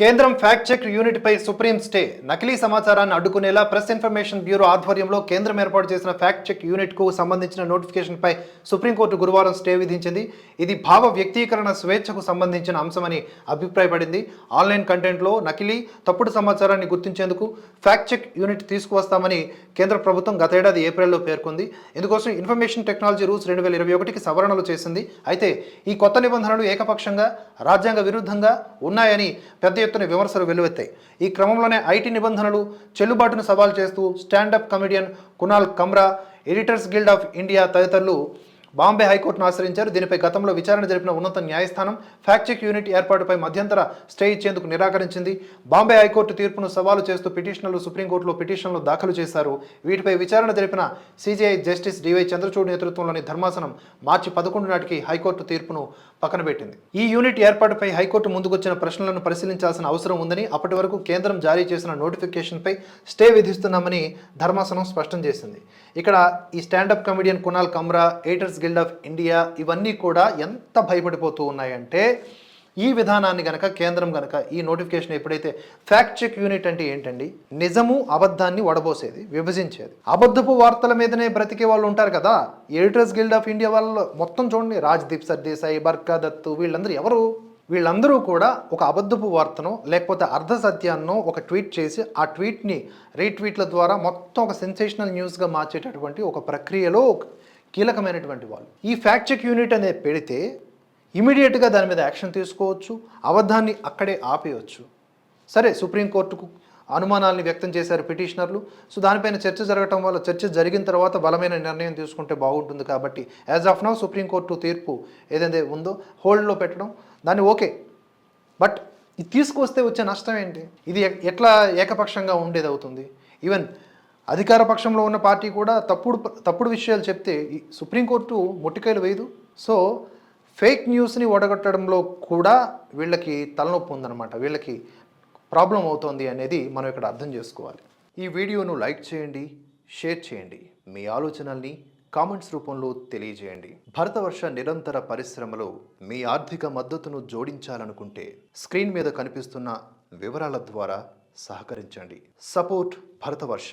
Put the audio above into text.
కేంద్రం fact check unit పై supreme stay. నకిలీ సమాచారాన్ని అడ్డుకునేలా ప్రెస్ ఇన్ఫర్మేషన్ బ్యూరో ఆధ్వర్యంలో కేంద్రం ఏర్పాటు చేసిన ఫ్యాక్ట్ చెక్ యూనిట్కు సంబంధించిన నోటిఫికేషన్ పై సుప్రీంకోర్టు గురువారం స్టే విధించింది. ఇది భావ వ్యక్తీకరణ స్వేచ్ఛకు సంబంధించిన అంశమని అభిప్రాయపడింది. ఆన్లైన్ కంటెంట్లో నకిలీ తప్పుడు సమాచారాన్ని గుర్తించేందుకు ఫ్యాక్ట్ చెక్ యూనిట్ తీసుకువస్తామని కేంద్ర ప్రభుత్వం గతేడాది ఏప్రిల్లో పేర్కొంది. ఇందుకోసం ఇన్ఫర్మేషన్ టెక్నాలజీ రూల్స్ రెండు వేల ఇరవై ఒకటికి సవరణలు చేసింది. అయితే ఈ కొత్త నిబంధనలు ఏకపక్షంగా రాజ్యాంగ విరుద్ధంగా ఉన్నాయని పెద్ద ఎత్తున విమర్శలు వెల్లువెత్తాయి. ఈ క్రమంలోనే ఐటీ నిబంధనలు చెల్లుబాటును సవాల్ చేస్తూ standup comedian Kunal Kamra editors guild of India తదితరులు బాంబే హైకోర్టును ఆశ్రయించారు. దీనిపై గతంలో విచారణ జరిపిన ఉన్నత న్యాయస్థానం ఫ్యాక్ట్ చెక్ యూనిట్ ఏర్పాటుపై మధ్యంతర స్టే ఇచ్చేందుకు నిరాకరించింది. బాంబే హైకోర్టు తీర్పును సవాలు చేస్తూ పిటిషనర్లు సుప్రీంకోర్టులో పిటిషన్లు దాఖలు చేశారు. వీటిపై విచారణ జరిపిన సీజీఐ జస్టిస్ డివై చంద్రచూడ్ నేతృత్వంలోని ధర్మాసనం మార్చి పదకొండు నాటికి హైకోర్టు తీర్పును పక్కన పెట్టింది ఈ యూనిట్ ఏర్పాటుపై హైకోర్టు ముందుకొచ్చిన ప్రశ్నలను పరిశీలించాల్సిన అవసరం ఉందని అప్పటి వరకు కేంద్రం జారీ చేసిన నోటిఫికేషన్పై స్టే విధిస్తున్నామని ధర్మాసనం స్పష్టం చేసింది. ఇక్కడ ఈ standup comedian Kunal Kamra editors guild of India ఇవన్నీ కూడా ఎంత భయపడిపోతూ ఉన్నాయంటే ఈ విధానాన్ని గనక కేంద్రం గనక ఈ నోటిఫికేషన్ ఎప్పుడైతే ఫ్యాక్ట్ చెక్ యూనిట్ అంటే ఏంటండి నిజము అబద్ధాన్ని వడబోసేది విభజించేది. అబద్ధపు వార్తల మీదనే బ్రతికే వాళ్ళు ఉంటారు కదా ఎడిటర్స్ గిల్డ్ ఆఫ్ ఇండియా వాళ్ళు మొత్తం చూడండి రాజ్దీప్ సర్దేశాయి బర్కా దత్తు వీళ్ళందరూ ఎవరు? వీళ్ళందరూ కూడా ఒక అబద్ధపు వార్తను లేకపోతే అర్ధ సత్యాన్నో ఒక ట్వీట్ చేసి ఆ ట్వీట్ని రీట్వీట్ల ద్వారా మొత్తం ఒక సెన్సేషనల్ న్యూస్గా మార్చేటటువంటి ఒక ప్రక్రియలో కీలకమైనటువంటి వాళ్ళు. ఈ ఫ్యాక్ట్ చెక్ యూనిట్ అనేది పెడితే ఇమీడియట్గా దాని మీద యాక్షన్ తీసుకోవచ్చు అబద్ధాన్ని అక్కడే ఆపేయవచ్చు సరే సుప్రీంకోర్టుకు అనుమానాలను వ్యక్తం చేశారు పిటిషనర్లు. సో దానిపైన చర్చ జరగటం వల్ల చర్చ జరిగిన తర్వాత బలమైన నిర్ణయం తీసుకుంటే బాగుంటుంది కాబట్టి యాజ్ ఆఫ్ నౌ సుప్రీంకోర్టు తీర్పు ఏదైతే ఉందో హోల్డ్లో పెట్టడం. దాన్ని ఓకే. బట్ ఇది తీసుకొస్తే వచ్చే నష్టం ఏంటి? ఇది ఎ- ఎట్లా ఏకపక్షంగా ఉండేది అవుతుంది? ఈవెన్ అధికార పక్షంలో ఉన్న పార్టీ కూడా తప్పుడు తప్పుడు విషయాలు చెప్తే ఈ సుప్రీంకోర్టు మొట్టికాయలు వేయదు. సో ఫేక్ న్యూస్ని ఓడగొట్టడంలో కూడా వీళ్ళకి తలనొప్పి ఉందన్నమాట. వీళ్ళకి ప్రాబ్లం అవుతోంది అనేది మనం ఇక్కడ అర్థం చేసుకోవాలి. ఈ వీడియోను లైక్ చేయండి షేర్ చేయండి. మీ ఆలోచనల్ని కామెంట్స్ రూపంలో తెలియజేయండి. భరతవర్ష నిరంతర పరిశ్రమలో మీ ఆర్థిక మద్దతును జోడించాలనుకుంటే స్క్రీన్ మీద కనిపిస్తున్న వివరాల ద్వారా సహకరించండి. Support Bharatvarsha.